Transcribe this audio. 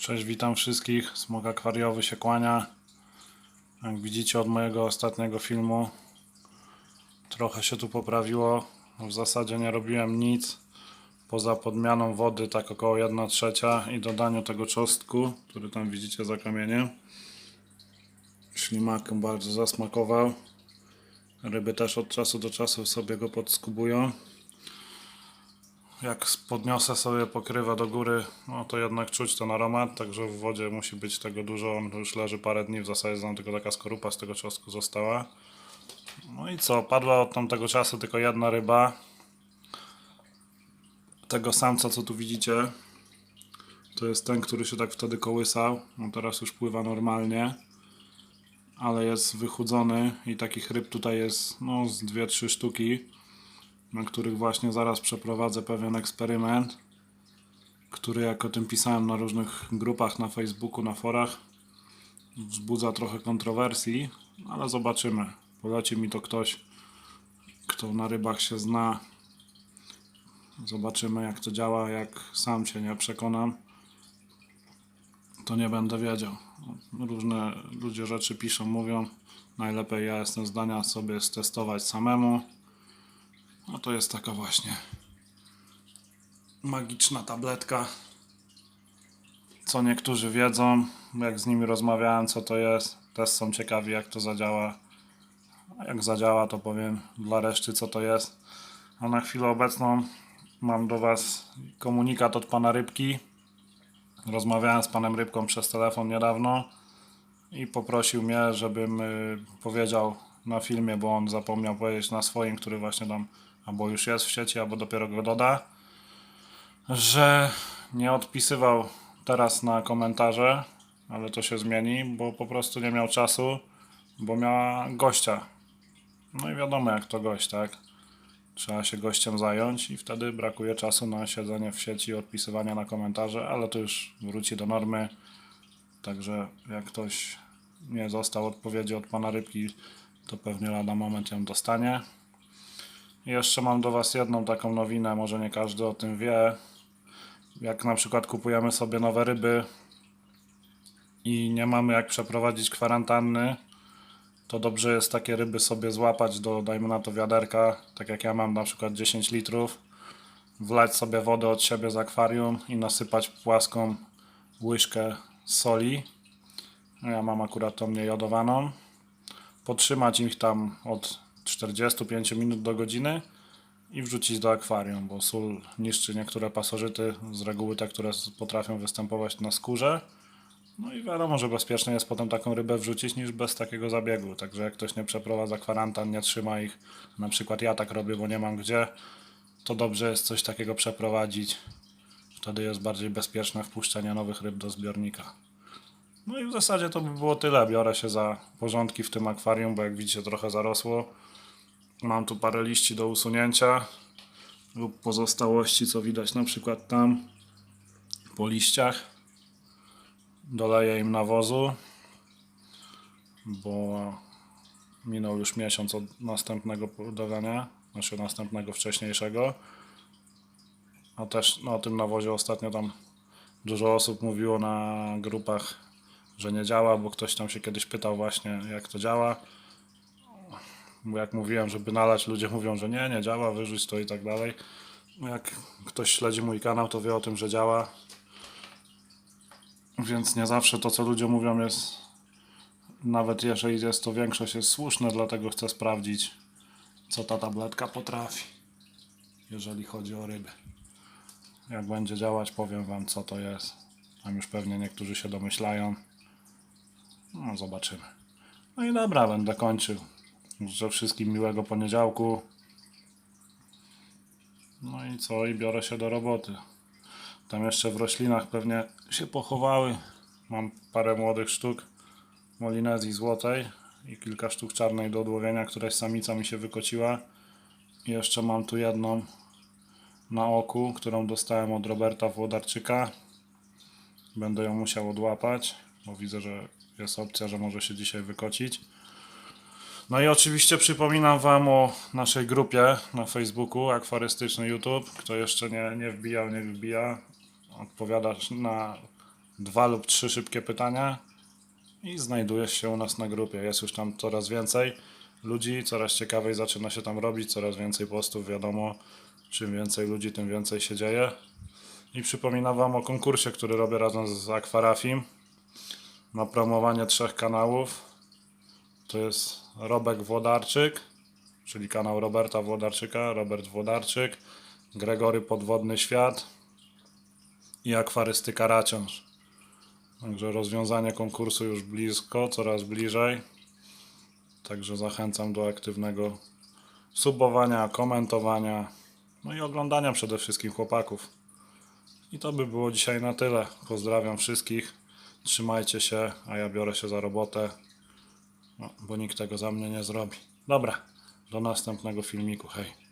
Cześć, witam wszystkich. Smok akwariowy się kłania. Jak widzicie od mojego ostatniego filmu, trochę się tu poprawiło. W zasadzie nie robiłem nic poza podmianą wody, tak około 1 trzecia i dodaniu tego czosnku, który tam widzicie za kamieniem. Ślimak bardzo zasmakował. Ryby też od czasu do czasu sobie go podskubują jak podniosę sobie pokrywę do góry, no to jednak czuć ten aromat, także w wodzie musi być tego dużo, on już leży parę dni, w zasadzie tam tylko taka skorupa z tego czosnku została. No i co, padła od tamtego czasu tylko jedna ryba. Tego samca, co tu widzicie, to jest ten, który się tak wtedy kołysał, no teraz już pływa normalnie. Ale jest wychudzony i takich ryb tutaj jest no z 2-3 sztuki na których właśnie zaraz przeprowadzę pewien eksperyment, który jak o tym pisałem na różnych grupach na Facebooku, na forach, wzbudza trochę kontrowersji, ale zobaczymy. Poleci mi to ktoś, kto na rybach się zna. Zobaczymy jak to działa, jak sam się nie przekonam, to nie będę wiedział. Różne ludzie rzeczy piszą, mówią. Najlepiej ja jestem zdania sobie stestować samemu. No to jest taka właśnie magiczna tabletka. Co niektórzy wiedzą, jak z nimi rozmawiałem, co to jest. Też są ciekawi, jak to zadziała. A jak zadziała, to powiem dla reszty, co to jest. A na chwilę obecną mam do Was komunikat od pana Rybki. Rozmawiałem z panem Rybką przez telefon niedawno i poprosił mnie, żebym y, powiedział na filmie, bo on zapomniał powiedzieć na swoim, który właśnie tam albo już jest w sieci, albo dopiero go doda, że nie odpisywał teraz na komentarze, ale to się zmieni, bo po prostu nie miał czasu, bo miała gościa. No i wiadomo jak to gość, tak? Trzeba się gościem zająć i wtedy brakuje czasu na siedzenie w sieci odpisywania na komentarze, ale to już wróci do normy. Także jak ktoś nie dostał odpowiedzi od pana Rybki, to pewnie lada moment ją dostanie. Jeszcze mam do Was jedną taką nowinę, może nie każdy o tym wie. Jak na przykład kupujemy sobie nowe ryby i nie mamy jak przeprowadzić kwarantanny, to dobrze jest takie ryby sobie złapać do, dajmy na to wiaderka, tak jak ja mam na przykład 10 litrów, wlać sobie wodę od siebie z akwarium i nasypać płaską łyżkę soli. Ja mam akurat tą niejodowaną. Potrzymać ich tam od 45 minut do godziny i wrzucić do akwarium, bo sól niszczy niektóre pasożyty, z reguły te, które potrafią występować na skórze. No i wiadomo, że bezpiecznie jest potem taką rybę wrzucić niż bez takiego zabiegu. Także jak ktoś nie przeprowadza kwarantan, nie trzyma ich, na przykład ja tak robię, bo nie mam gdzie, to dobrze jest coś takiego przeprowadzić. Wtedy jest bardziej bezpieczne wpuszczenie nowych ryb do zbiornika. No i w zasadzie to by było tyle. Biorę się za porządki w tym akwarium, bo jak widzicie trochę zarosło. Mam tu parę liści do usunięcia lub pozostałości, co widać na przykład tam po liściach. Doleję im nawozu, bo minął już miesiąc od następnego podawania, znaczy następnego wcześniejszego. A też no, o tym nawozie ostatnio tam dużo osób mówiło na grupach, że nie działa, bo ktoś tam się kiedyś pytał właśnie jak to działa. Jak mówiłem, żeby nalać, ludzie mówią, że nie, nie działa, wyrzuć to i tak dalej. No Jak ktoś śledzi mój kanał, to wie o tym, że działa. Więc nie zawsze to, co ludzie mówią, jest, nawet jeżeli jest to większość, jest słuszne, dlatego chcę sprawdzić, co ta tabletka potrafi, jeżeli chodzi o ryby. Jak będzie działać, powiem Wam, co to jest. Tam już pewnie niektórzy się domyślają. No, zobaczymy. No i dobra, będę kończył. Życzę wszystkim miłego poniedziałku. No i co? I biorę się do roboty. Tam jeszcze w roślinach pewnie się pochowały. Mam parę młodych sztuk molinezji złotej i kilka sztuk czarnej do odłowienia, któraś samica mi się wykociła. I jeszcze mam tu jedną na oku, którą dostałem od Roberta Włodarczyka. Będę ją musiał odłapać, bo widzę, że jest opcja, że może się dzisiaj wykocić. No i oczywiście przypominam Wam o naszej grupie na Facebooku Akwarystyczny YouTube. Kto jeszcze nie, nie wbijał, nie wbija. Odpowiadasz na dwa lub trzy szybkie pytania i znajdujesz się u nas na grupie. Jest już tam coraz więcej ludzi, coraz ciekawiej zaczyna się tam robić, coraz więcej postów, wiadomo, czym więcej ludzi, tym więcej się dzieje. I przypominam Wam o konkursie, który robię razem z Aquarafim na promowanie trzech kanałów. To jest Robek Włodarczyk, czyli kanał Roberta Włodarczyka, Robert Włodarczyk, Gregory Podwodny Świat i Akwarystyka Raciąż. Także rozwiązanie konkursu już blisko, coraz bliżej. Także zachęcam do aktywnego subowania, komentowania, no i oglądania przede wszystkim chłopaków. I to by było dzisiaj na tyle. Pozdrawiam wszystkich. Trzymajcie się, a ja biorę się za robotę, no, bo nikt tego za mnie nie zrobi. Dobra, do następnego filmiku. Hej.